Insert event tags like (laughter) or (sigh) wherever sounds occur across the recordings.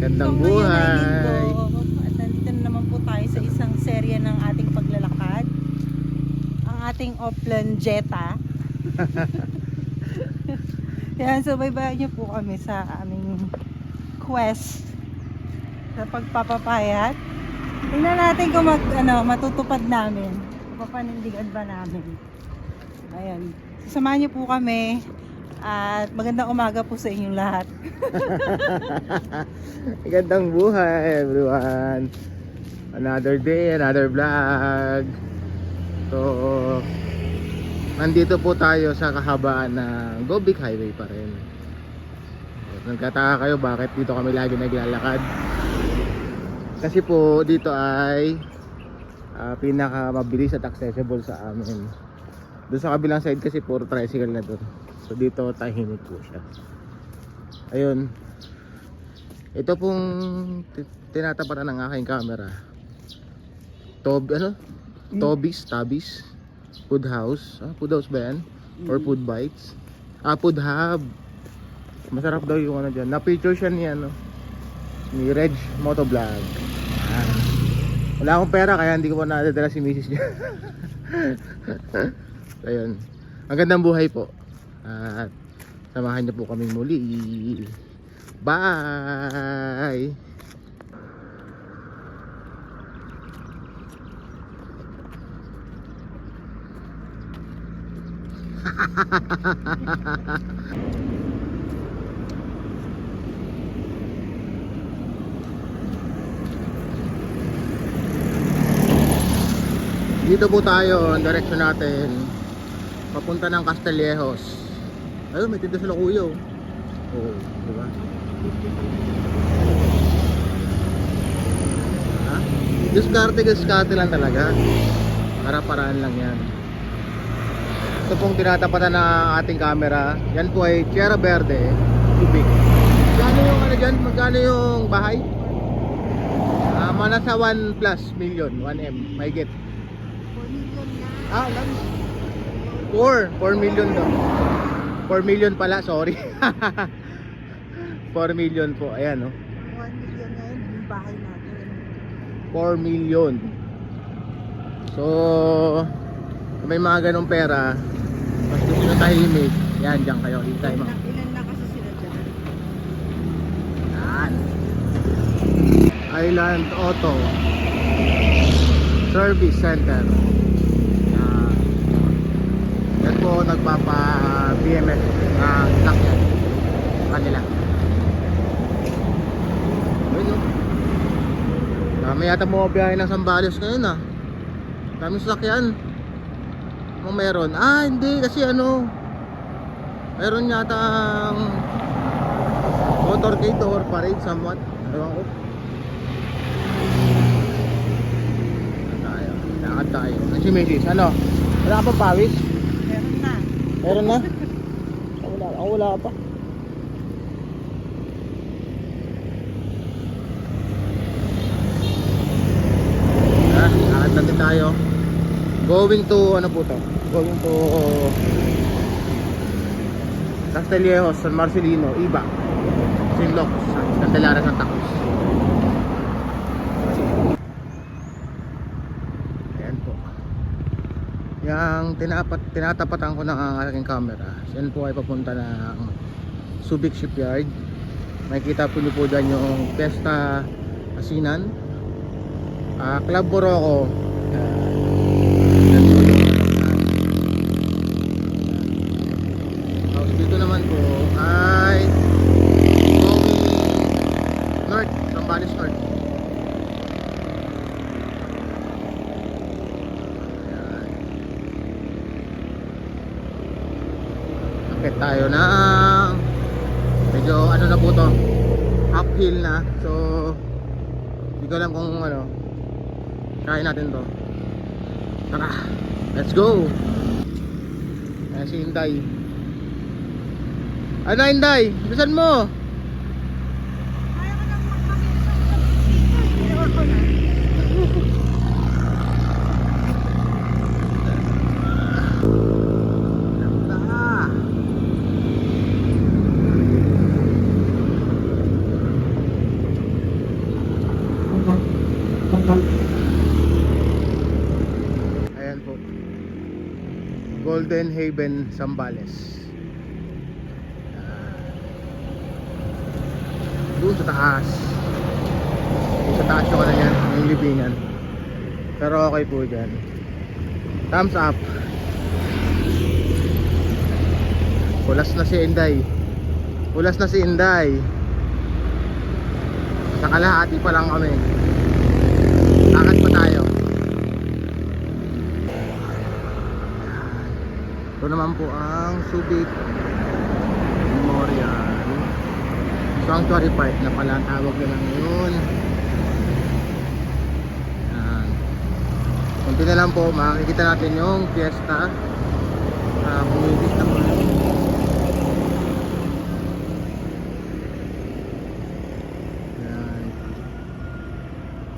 Magandang So, buhay. linggo, At nandito na naman po tayo sa isang serye ng ating paglalakad. Ang ating Oplan Jetta. (laughs) Yan, so baybayan niyo po kami sa aming quest sa pagpapapayat. Tingnan natin kung mag, ano, matutupad namin. Papanindigan ba namin. Ayan. Sasamahan niyo po kami. At magandang umaga po sa inyong lahat. (laughs) Magandang buhay everyone. Another day, another vlog. So, nandito po tayo sa kahabaan ng Go Big Highway pa rin. At Nagkataka kayo bakit dito kami lagi naglalakad. Kasi po dito ay ah, pinaka mabilis at accessible sa amin. Doon sa kabilang side kasi puro tricycle na doon. So dito tahimik po siya. Ayun. Ito pong ti- tinatapatan ng aking camera. Tob, ano? Tobis, Tabis. Food House. Ah, food House ba yan? Or Food Bites? Ah, Food Hub. Masarap daw yung ano dyan. Na-picture siya ni ano. Ni Reg Motovlog. Ah. Wala akong pera kaya hindi ko pa nadadala si Mrs. niya. (laughs) Ayun. Ang gandang buhay po. At samahan niyo po kami muli. Bye! (laughs) Dito po tayo, ang direksyon natin papunta ng Castillejos. Ayun, may tinda sila kuya. oh. Oo, di ba? Ha? Diskarte, diskarte lang talaga. Para-paraan lang yan. Ito pong tinatapatan ng ating camera. Yan po ay Sierra Verde, Subic. Magkano yung ano dyan? Magkano yung bahay? Ah, mga nasa 1 plus million, 1M, may get. 4 million na. Ah, lang. 4, 4 million daw. 4 million pala, sorry. (laughs) 4 million po, ayan oh. 1 million na yun yung bahay natin. 4 million. So, kung may mga ganong pera, mas gusto nyo tahimik, yan, dyan kayo, mga. Ilan, ilan na kasi sila dyan? Yan. Island Auto Service Center. Yan. Yan po nagpapa BMS na sakyan kanila. Ayun oh. Dami yata mo biyahe ng Sambales ngayon ah. Dami sasakyan. Kung meron. Ah, hindi kasi ano. Meron yata ang motorcade or parade somewhat. Ewan ko. Tayo. Lakad tayo. Ang si. Ano? Wala ka pa pawis? Meron na. Wala, ako wala pa. Ah, natin tayo. Going to, ano po to? Going to Castillejos, San Marcelino, Iba. Sinloc, Candelaria, Santa Cruz. Ayan po. Yang tinapat, tinatapatan ko ng aking camera. Yan po ay papunta ng Subic Shipyard. Makikita po niyo po dyan yung Pesta Asinan. Ah, Club po yung Tapos dito naman po ay north, Zambales North. Akit tayo na medyo ano na po to uphill na. So hindi ko alam kung ano kaya natin to. Tara let's go. Ayan si Inday. Ano Inday bisan mo Kaya ka nang makakita. ko na. Ah. Golden Haven, Zambales. Doon sa taas. Doon sa taas yung ano yan, yung libingan. Pero okay po dyan. Thumbs up. Pulas na si Inday. Pulas na si Inday. Sa kalahati pa lang kami. Lakad pa tayo. Ito naman po ang Subic Memorial Sanctuary Park na pala ang tawag nila ngayon. Yan. Kunti na lang po, makikita natin yung fiesta sa communities naman. Yan.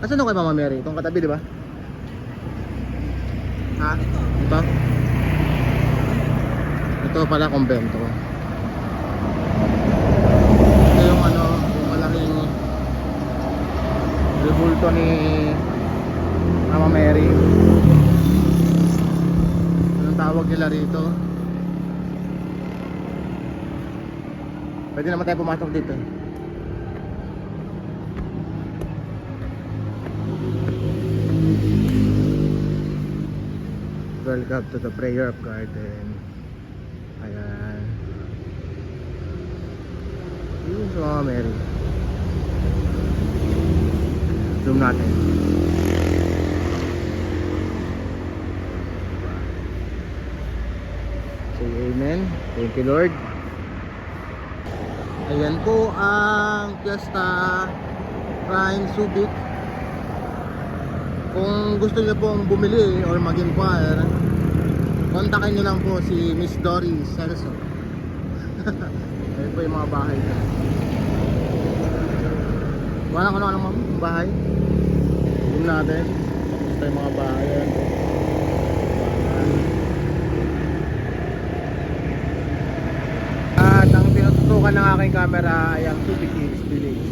Nasaan ako kay Mama Mary? Itong katabi, di ba? Ha? Ito? Ito pala kumbento. Ito yung ano, yung malaking rebulto ni Mama Mary. Anong tawag nila rito? Pwede naman tayo pumasok dito. Welcome to the prayer of garden. Ayan. Yun sa mga Mary. Zoom natin. Say amen. Thank you Lord. Ayan po ang Fiesta Prime Subic. Kung gusto niyo pong bumili or mag-inquire, kontakin niyo lang po si Miss Dory Celso. Po yung mga bahay ko. Wala ko na ano ma'am, bahay. Yung natin. Basta yung mga bahay. Bahay. At ang ng aking camera ay ang Subic Hills Village.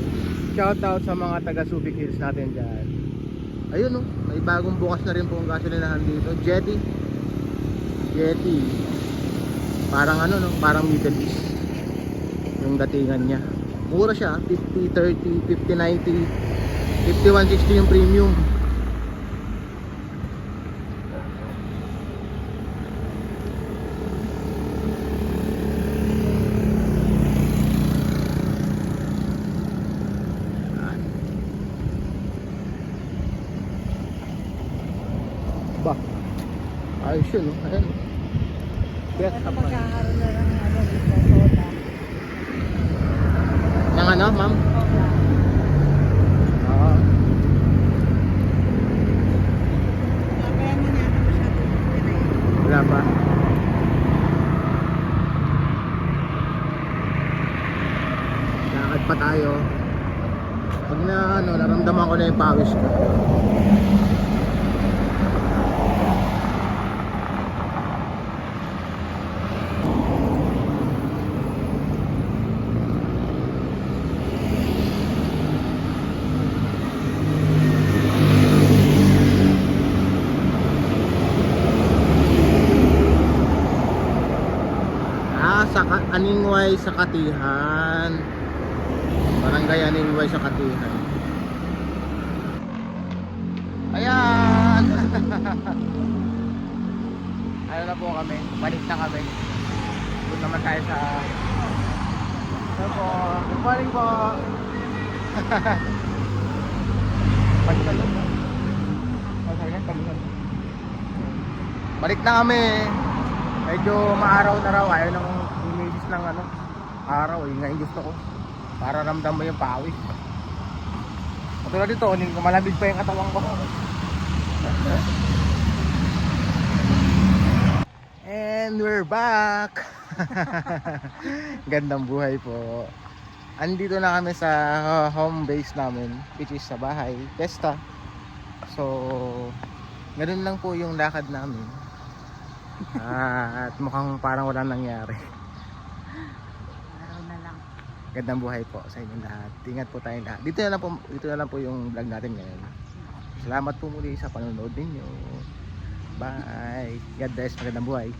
Shoutout sa mga taga Subic Hills natin dyan. Ayun oh, may bagong bukas na rin po ang gasolinahan dito. Jetty. Jetty. Parang ano no, parang Middle East. Yung datingan niya. Mura siya, 50, 30, 50, 90, 51, 60 yung premium. Ba. Ayos yun. Ayan. Magkakaroon na lang ng ano dito, soda. Nang ano, ma'am? Oo. Masyado. Wala pa. Lakad pa tayo. Pag na ano, naramdaman ko na yung pawis ko. Ah, sa Ka- Aningway sa Katihan. Barangay Aningway sa Katihan. Ayan! (laughs) ano na po kami? Balik na kami. Doon naman tayo sa... Ano po? Good morning po! (laughs) Balik na. Balik na kami. Medyo maaraw na raw. Ayaw ng images ng ano, araw. Eh. Ngayon gusto ko. Para ramdam mo yung pawis. Katulad dito, malamig pa yung katawan ko. And we're back! (laughs) Gandang buhay po. Andito na kami sa home base namin, which is sa bahay, Pesta. So, ganun lang po yung lakad namin. At mukhang parang walang nangyari. Gandang buhay po sa inyong lahat. Ingat po tayong lahat. Dito na lang po, dito na lang po yung vlog natin ngayon. Salamat po muli sa panonood ninyo. Bye. God bless. Magandang buhay.